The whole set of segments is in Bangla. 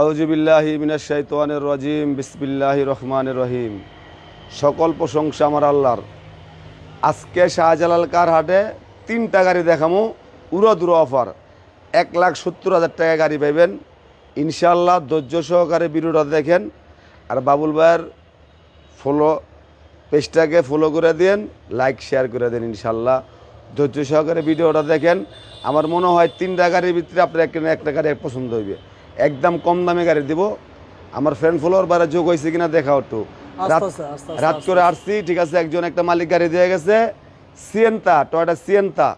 আউজুবিল্লাহি মিনাশাইতানির রাজিম, বিসমিল্লাহি রহমানির রহিম। সকল প্রশংসা আমার আল্লাহর। আজকে শাহজালাল কার হাটে তিনটা গাড়ি দেখামো, উড়ো দুরো অফার। এক লাখ সত্তর হাজার টাকা গাড়ি পাইবেন। ইনশাল্লাহ ধৈর্য সহকারে ভিডিওটা দেখেন। আর বাবুল ভাইয়ের ফলো পেজটাকে ফলো করে দেন লাইক শেয়ার করে দেন ইনশাল্লাহ ধৈর্য সহকারে ভিডিওটা দেখেন। আমার মনে হয় তিনটা গাড়ির ভিতরে আপনার একটা একটা গাড়ি পছন্দ হইবে। একদম কম দামে গাড়ি দিব। আমার ফ্রেন্ড ফলোয়ার বারে যোগ হয়েছে কিনা দেখাও একটু। রাত করে আসছি ঠিক আছে একজন একটা মালিক গাড়ি দিয়ে গেছে। Sienta Toyota Sienta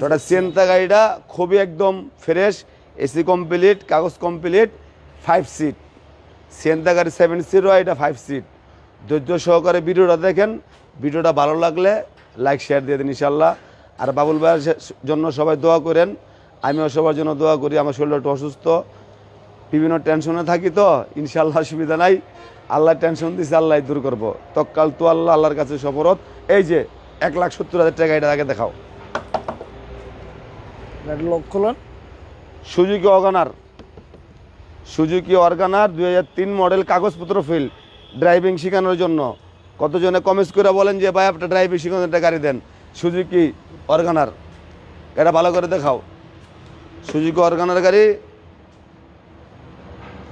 Toyota Sienta গাড়িটা খুবই একদম ফ্রেশ এসি কমপ্লিট কাগজ কমপ্লিট ফাইভ সিট সিয়েন্তা গাড়ি সেভেন সিট হয় এটা ফাইভ সিট ধৈর্য সহকারে ভিডিওটা দেখেন ভিডিওটা ভালো লাগলে লাইক শেয়ার দিয়ে দিন ইনশাল্লাহ আর বাবুল ভাইয়ের জন্য সবাই দোয়া করেন আমিও সবার জন্য দোয়া করি আমার শরীরটা একটু অসুস্থ। বিভিন্ন টেনশনে থাকি তো ইনশাল্লাহ সুবিধা নাই। আল্লাহ টেনশন দিছে আল্লাহ দূর করব। তৎকাল তো আল্লাহ আল্লাহর কাছে সফরত। এই যে এক লাখ সত্তর হাজার টাকা এটা আগে দেখাও। সুজুকি অর্গানার। সুজুকি অর্গানার দুই হাজার তিন মডেল কাগজপত্র ফিল ড্রাইভিং শেখানোর জন্য। কতজনে কমেন্টস করে বলেন যে ভাই আপনার ড্রাইভিং শেখানোর একটা গাড়ি দেন। সুজুকি অর্গানার। এটা ভালো করে দেখাও। সুজুকি অর্গানার গাড়ি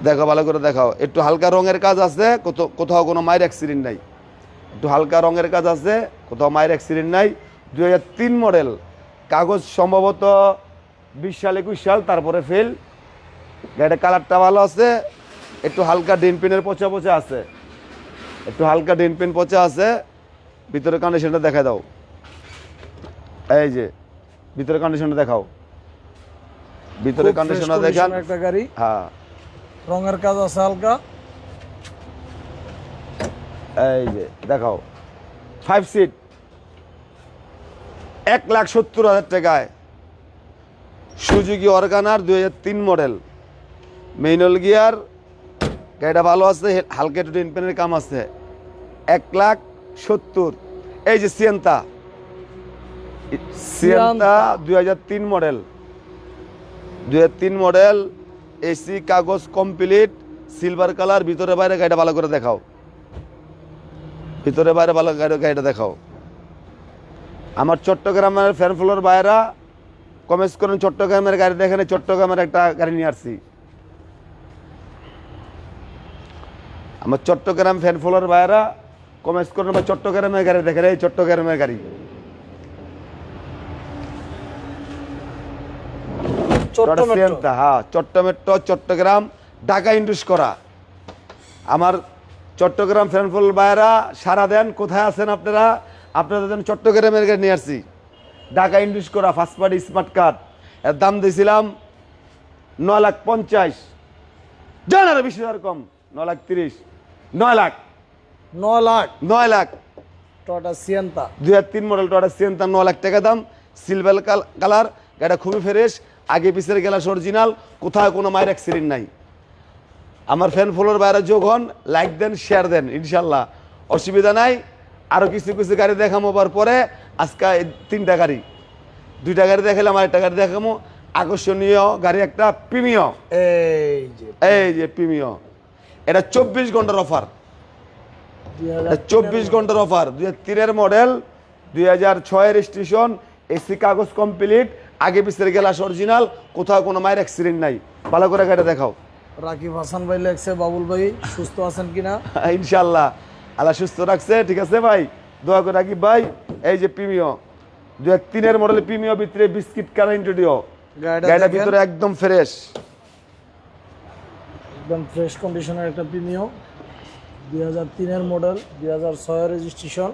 দেখো ভালো করে দেখাও। একটু হালকা রঙের কাজ আছে কোথাও কোনো মায়ের অ্যাক্সিডেন্ট নাই। একটু হালকা রঙের কাজ আছে, কোথাও মায়ের অ্যাক্সিডেন্ট নাই। হাজার তিন মডেল কাগজ সম্ভবত বিশ সাল, একুশ সাল, তারপরে ফেল গাড়িটা কালারটা ভালো আছে, একটু হালকা পিনের পচা পচা আছে। একটু হালকা পিন পচা আছে ভিতরে কন্ডিশনটা দেখা দাও। এই যে ভিতরে কন্ডিশনটা দেখাও। ভিতরে condition দেখান একটা গাড়ি। হ্যাঁ। রঙের কাজ আছে হালকা। এই যে দেখাও। ফাইভ সিট এক লাখ সত্তর হাজার টাকায়। সুজুকি অর্গানার দুই হাজার তিন মডেল মেইনল গিয়ার গাড়িটা ভালো আছে হালকা একটু টেনপেনের কাম আছে। এক লাখ সত্তর। এই যে সিয়েন্তা সিয়েন্তা দুই হাজার তিন মডেল দুই তিন মডেল এসি কাগজ কমপ্লিট সিলভার কালার ভিতরে বাইরে গাড়িটা ভালো করে দেখাও। ভিতরে বাইরে ভালো গাড়ি, গাড়িটা দেখাও। আমার চট্টগ্রামের ফ্যান ফ্লোর বাইরা কমেন্টস করেন, চট্টগ্রামের গাড়ি দেখেন চট্টগ্রামের একটা গাড়ি নিয়ে আসছি। আমার চট্টগ্রাম ফ্যান ফ্লোর বাইরা কমেন্টস করেন বা চট্টগ্রামের গাড়ি দেখেন, এই চট্টগ্রামের গাড়ি। সিয়েন্তা, হ্যাঁ চট্টমেট্রো চট্টগ্রাম ঢাকা ইন্ডুস করা। আমার চট্টগ্রাম ফ্যানফুল ভাইয়েরা সারা দেন কোথায় আছেন আপনারা? আপনাদের জন্য চট্টগ্রামের গাড়ি নিয়ে আসছি। ঢাকা ইন্ডুস করা ফার্স্ট পার্টি স্মার্ট কার্ড এর দাম দিয়েছিলাম নয় লাখ পঞ্চাশ। জান আরও বিশ হাজার কম নয় লাখ তিরিশ। নয় লাখ। নয় লাখ। নয় লাখ। সিয়েন্তা দুই হাজার তিন মডেল টটা সিয়েন্তা ন লাখ টাকা দাম। সিলভার কালার গাড়িটা খুবই ফ্রেশ আগে পিছের গ্লাস অরিজিনাল কোথাও কোনো মায়ের অ্যাক্সিডেন্ট নাই। আমার ফ্যান ফলোর বাইরে যোগ হন লাইক দেন শেয়ার দেন ইনশাল্লাহ। অসুবিধা নাই আরও কিছু কিছু গাড়ি দেখামো পর পরে আজকে তিনটা গাড়ি। দুইটা গাড়ি দেখালাম আর একটা গাড়ি দেখামো। আকর্ষণীয় গাড়ি একটা প্রিমিয় এই যে এই যে প্রিমিয় এটা চব্বিশ ঘণ্টার অফার চব্বিশ ঘণ্টার অফার দুই হাজার তিনের মডেল দুই হাজার ছয়ের স্টেশন এসি কাগজ কমপ্লিট আগে পিছের গ্লাস অরিজিনাল কোথাও কোনো মায়ের অ্যাক্সিডেন্ট নাই। ভালো করে গাড়ি দেখাও। রাকিব হাসান ভাই লেগছে বাবুল ভাই সুস্থ আছেন কিনা? ইনশাল্লাহ আল্লাহ সুস্থ রাখছে ঠিক আছে ভাই? দোয়া করে রাখি ভাই এই যে প্রিমিয় দু এক তিনের মডেল প্রিমিয় ভিতরে বিস্কিট কালার ইন্টুডিও গাড়িটা গাড়িটা ভিতরে একদম ফ্রেশ একদম ফ্রেশ কন্ডিশনের একটা প্রিমিয়াম দুই হাজার তিনের মডেল দুই হাজার ছয়ের রেজিস্ট্রেশন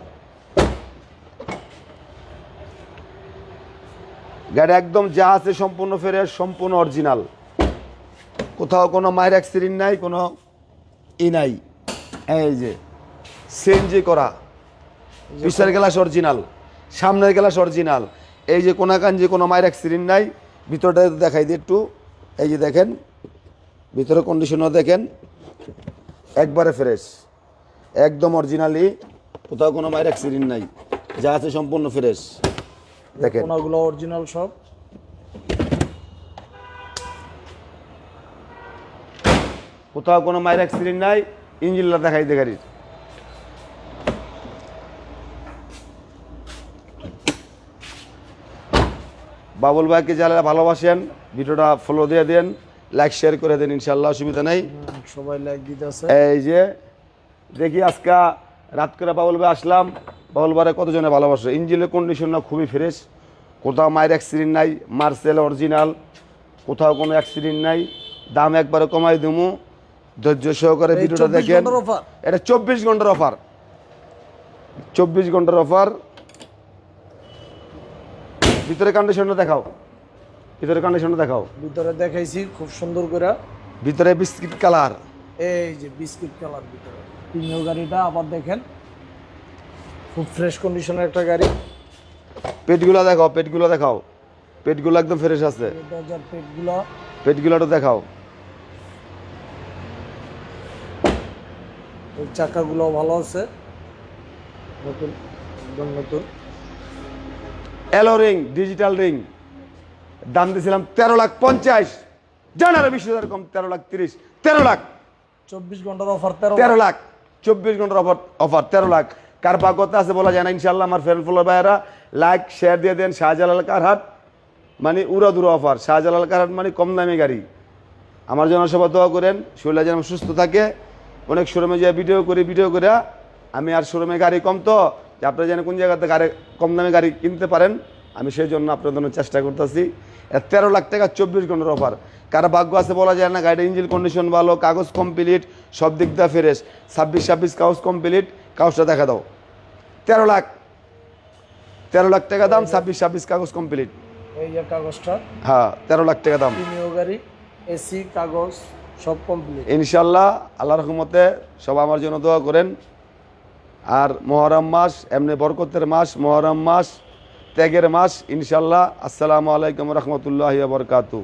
গাড়ি একদম যা আছে সম্পূর্ণ ফ্রেশ সম্পূর্ণ অরিজিনাল। কোথাও কোনো মায়ের অ্যাক্সিডেন্ট নাই কোনো ই নাই। এই যে সিএনজি করা। পিছের গ্লাস অরিজিনাল সামনের গ্লাস অরিজিনাল। এই যে কোনাকান যে কোনো মায়ের অ্যাক্সিডেন্ট নাই ভিতরটা দেখাই দিই একটু। এই যে দেখেন ভিতরে কন্ডিশনও দেখেন একবারে ফ্রেশ একদম অরিজিনালি কোথাও কোনো মায়ের অ্যাক্সিডেন্ট নাই যা আছে সম্পূর্ণ ফ্রেশ দেখেন। কোনাগুলো অরিজিনাল সব। কোথাও কোনো মায়ের অ্যাক্সিডেন্ট নাই ইঞ্জিনটা দেখাই দে গাড়ির বাবুল ভাইকে যারা ভালোবাসেন ভিডিওটা ফলো দিয়ে দেন লাইক শেয়ার করে দেন ইনশাল্লাহ অসুবিধা নেই। সবাই লাইক দিতেছে। এই যে দেখি আজকে রাত করে বাবুল ভাই আসলাম বাবুল ভাইরে কতজনে ভালোবাসে? ইঞ্জিনের কন্ডিশনটা খুবই ফ্রেশ কোথাও মায়ের অ্যাক্সিডেন্ট নাই মার্সেল অরিজিনাল কোথাও কোনো অ্যাক্সিডেন্ট নাই। দাম একবারে কমাই দেবো ধৈর্য সহকারে ভিডিওটা দেখেন। এটা চব্বিশ ঘণ্টার অফার চব্বিশ ঘণ্টার অফার ভিতরে কন্ডিশনটা দেখাও। ভিতরে কন্ডিশনটা দেখাও। ভিতরে দেখাইছি খুব সুন্দর করে। ভিতরে বিস্কিট কালার এই যে বিস্কিট কালার ভিতরে। প্রিমিয় গাড়িটা আবার দেখেন। খুব ফ্রেশ কন্ডিশনের একটা গাড়ি। পেটগুলো দেখাও পেটগুলো দেখাও। পেটগুলো একদম ফ্রেশ আছে। পেটগুলো। পেটগুলোটা দেখাও। এই চাকাগুলো ভালো আছে। নতুন একদম নতুন। এলো রিং ডিজিটাল রিং দাম দিয়েছিলাম তেরো লাখ পঞ্চাশ। জানার বিশ হাজার কম তেরো লাখ তিরিশ। তেরো লাখ। চব্বিশ ঘণ্টার অফার তেরো তেরো লাখ। চব্বিশ ঘণ্টার অফার অফার তেরো লাখ। কার পাকতা আছে বলা যায় না ইনশাল্লাহ আমার ফ্রেন্ড ফলো ভাইয়েরা লাইক শেয়ার দিয়ে দেন শাহজালাল কারহাট মানে উড়া দুরা অফার। শাহজালাল কারহাট মানে কম দামি গাড়ি। আমার জন্য সবাই দোয়া করেন শরীরটা যেন সুস্থ থাকে। অনেক শোরুমে যে ভিডিও করি ভিডিও করে আমি আর শোরুমে গাড়ি কম তো আপনারা যেন কোন জায়গাতে গাড়ি কম দামে গাড়ি কিনতে পারেন আমি সেই জন্য আপনাদের জন্য চেষ্টা করতেছি। তেরো লাখ টাকা চব্বিশ ঘণ্টার অফার কার ভাগ্য আছে বলা যায় না গাড়ির ইঞ্জিন কন্ডিশন ভালো কাগজ কমপ্লিট সব দিক দিয়ে ফ্রেশ ছাব্বিশ ছাব্বিশ কাগজ কমপ্লিট কাগজটা দেখা দাও। তেরো লাখ। তেরো লাখ টাকা দাম ছাব্বিশ ছাব্বিশ কাগজ কমপ্লিট এই যে কাগজটা হ্যাঁ তেরো লাখ টাকা দাম। গাড়ি এসি কাগজ সব কমপ্লিট ইনশাল্লাহ আল্লাহ রহমতে সব আমার জন্য দোয়া করেন। আর মহরম মাস এমনি বরকতের মাস মহরম মাস ত্যাগের মাস ইনশাল্লাহ আসসালামু আলাইকুম রহমতুল্লাহ বরকাতু